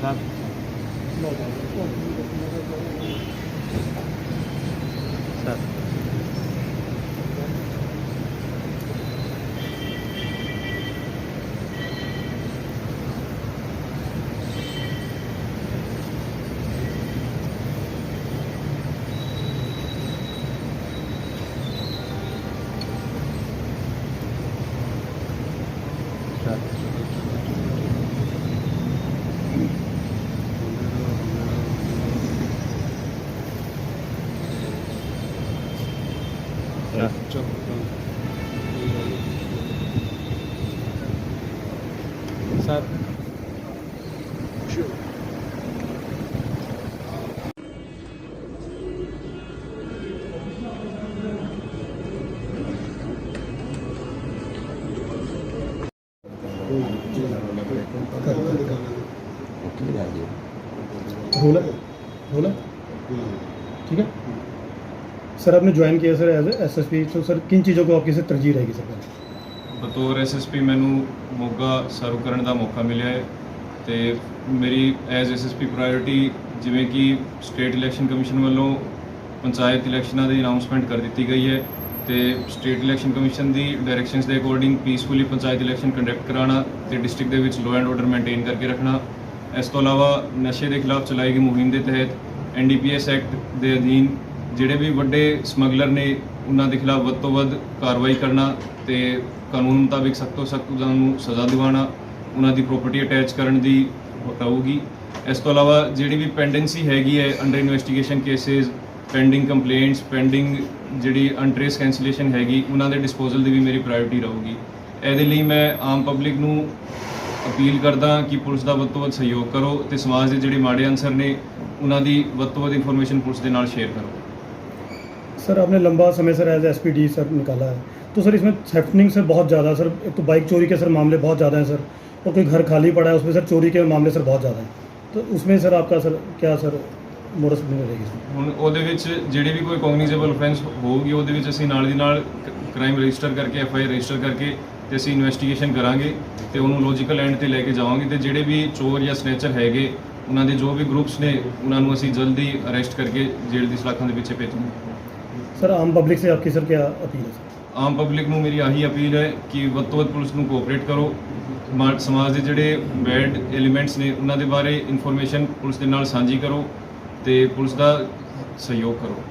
Sir sir Dạ. Cho, Sir. Sure. ठीक है sir आपने ज्वाइन किया sir as S S P तो सर किन चीज़ों को आपकी से तरजीह रहेगी सर ਬਤੌਰ ਐਸਐਸਪੀ ਮੈਨੂੰ ਮੋਗਾ ਸਰਵ ਕਰਨ ਦਾ ਮੌਕਾ ਮਿਲਿਆ ਹੈ ਤੇ ਮੇਰੀ ਐਜ਼ ਐਸਐਸਪੀ ਪ੍ਰਾਇੋਰਟੀ ਜਿਵੇਂ ਕਿ ਸਟੇਟ ਇਲੈਕਸ਼ਨ ਕਮਿਸ਼ਨ ਵੱਲੋਂ ਪੰਚਾਇਤ ਇਲੈਕਸ਼ਨਾਂ ਦੀ ਅਨਾਉਂਸਮੈਂਟ ਕਰ ਦਿੱਤੀ ਗਈ ਹੈ ਤੇ ਸਟੇਟ ਇਲੈਕਸ਼ਨ ਕਮਿਸ਼ਨ ਦੀ ਡਾਇਰੈਕਸ਼ਨਸ ਦੇ according peacefully panchayat election conduct ਕਰਾਉਣਾ ਤੇ ਡਿਸਟ੍ਰਿਕਟ ਦੇ ਵਿੱਚ ਲਾਅ ਐਂਡ ਆਰਡਰ ਮੇਨਟੇਨ ਕਰਕੇ ਰੱਖਣਾ ਇਸ ਤੋਂ ਇਲਾਵਾ ਨਸ਼ੇ ਦੇ ਖਿਲਾਫ ਚਲਾਈ ਗਈ ਮੁਹਿੰਮ ਦੇ ਤਹਿਤ ਐਨਡੀਪੀਐਸ ਐਕਟ ਦੇ ਅਧੀਨ ਜਿਹੜੇ ਵੀ ਵੱਡੇ ਸਮਗਲਰ ਨੇ, ਉਹਨਾਂ ਦੇ ਖਿਲਾਫ ਵੱਧ ਤੋਂ ਵੱਧ ਕਾਰਵਾਈ ਕਰਨਾ ਤੇ ਕਾਨੂੰਨ ਮੁਤਾਬਿਕ ਸਖਤ ਤੋਂ ਸਖਤ ਉਹਨਾਂ ਨੂੰ ਸਜ਼ਾ ਦਿਵਾਉਣਾ, ਉਹਨਾਂ ਦੀ ਪ੍ਰਾਪਰਟੀ ਅਟੈਚ ਕਰਨ ਦੀ ਹੋਊਗੀ ਇਸ ਤੋਂ ਇਲਾਵਾ ਜਿਹੜੀ ਵੀ ਪੈਂਡੈਂਸੀ ਹੈਗੀ ਹੈ under investigation cases pending complaints pending ਜਿਹੜੀ ਅਨਟ੍ਰੇਸ ਕੈਂਸਲੇਸ਼ਨ ਹੈਗੀ, ਉਹਨਾਂ ਦੇ ਡਿਸਪੋਜ਼ਲ ਦੀ ਵੀ ਮੇਰੀ ਪ੍ਰਾਇੋਰਟੀ ਰਹੂਗੀ। ਇਹਦੇ ਲਈ ਮੈਂ ਆਮ ਪਬਲਿਕ ਨੂੰ ਅਪੀਲ ਕਰਦਾ ਕਿ ਪੁਲਿਸ ਦਾ ਵੱਧ ਤੋਂ ਵੱਧ ਸਹਿਯੋਗ ਕਰੋ ਤੇ ਸਮਾਜ ਦੇ ਜਿਹੜੇ ਮਾੜੇ ਅਨਸਰ ਨੇ, ਉਹਨਾਂ ਦੀ ਵੱਧ ਤੋਂ ਵੱਧ ਇਨਫੋਰਮੇਸ਼ਨ ਪੁਲਿਸ ਦੇ ਨਾਲ ਸ਼ੇਅਰ ਕਰੋ। सर आपने लंबा समय sir as S P D sir निकाला है तो सर इसमें थेफ्टिंग सर बहुत ज़्यादा सर एक तो बाइक चोरी के सर मामले बहुत ज़्यादा हैं सर और कोई घर खाली पड़ा है उसमें सर चोरी के मामले सर बहुत ज़्यादा हैं तो उसमें सर आपका सर क्या सर मोडस रहेगी इसमें ਹੁਣ ਉਹਦੇ ਵਿੱਚ ਜਿਹੜੀ ਵੀ ਕੋਈ ਕੌਗਨੀਜ਼ੇਬਲ ਅਫੈਂਸ ਹੋਊਗੀ ਉਹਦੇ ਵਿੱਚ ਅਸੀਂ ਨਾਲ ਦੀ ਨਾਲ ਕ੍ਰਾਈਮ ਰਜਿਸਟਰ ਕਰਕੇ ਐਫ ਆਈ ਰਜਿਸਟਰ ਕਰਕੇ ਤੇ ਅਸੀਂ ਇਨਵੈਸਟੀਗੇਸ਼ਨ ਕਰਾਂਗੇ ਤੇ ਉਹਨੂੰ ਲੌਜੀਕਲ ਐਂਡ ਤੇ ਲੈ ਕੇ ਜਾਵਾਂਗੇ ਤੇ ਜਿਹੜੇ ਵੀ ਚੋਰ ਜਾਂ ਸਨੇਚਰ ਹੈਗੇ ਉਹਨਾਂ ਦੇ ਜੋ ਵੀ ਗਰੁੱਪਸ ਨੇ ਉਹਨਾਂ ਨੂੰ ਅਸੀਂ ਜਲਦੀ ਅਰੈਸਟ ਕਰਕੇ ਜੇਲ੍ਹ ਦੀ ਸਲਾਖਾਂ ਦੇ ਪਿੱਛੇ ਭੇਜਾਂਗੇ ਸਰ, ਆਮ ਪਬਲਿਕ ਸੇ ਆਪਕੀ ਸਰ ਕੀ ਅਪੀਲ ਹੈ? ਆਮ ਪਬਲਿਕ ਨੂੰ ਮੇਰੀ ਆਹੀ ਅਪੀਲ ਹੈ ਕਿ ਵੱਧ ਤੋਂ ਵੱਧ ਪੁਲਿਸ ਨੂੰ ਕੋਆਪਰੇਟ ਕਰੋ। ਮਾ- ਸਮਾਜ ਦੇ ਜਿਹੜੇ ਬੈਡ ਐਲੀਮੈਂਟਸ ਨੇ, ਉਹਨਾਂ ਦੇ ਬਾਰੇ ਇਨਫੋਰਮੇਸ਼ਨ ਪੁਲਿਸ ਦੇ ਨਾਲ ਸਾਂਝੀ ਕਰੋ ਤੇ ਪੁਲਿਸ ਦਾ ਸਹਿਯੋਗ ਕਰੋ।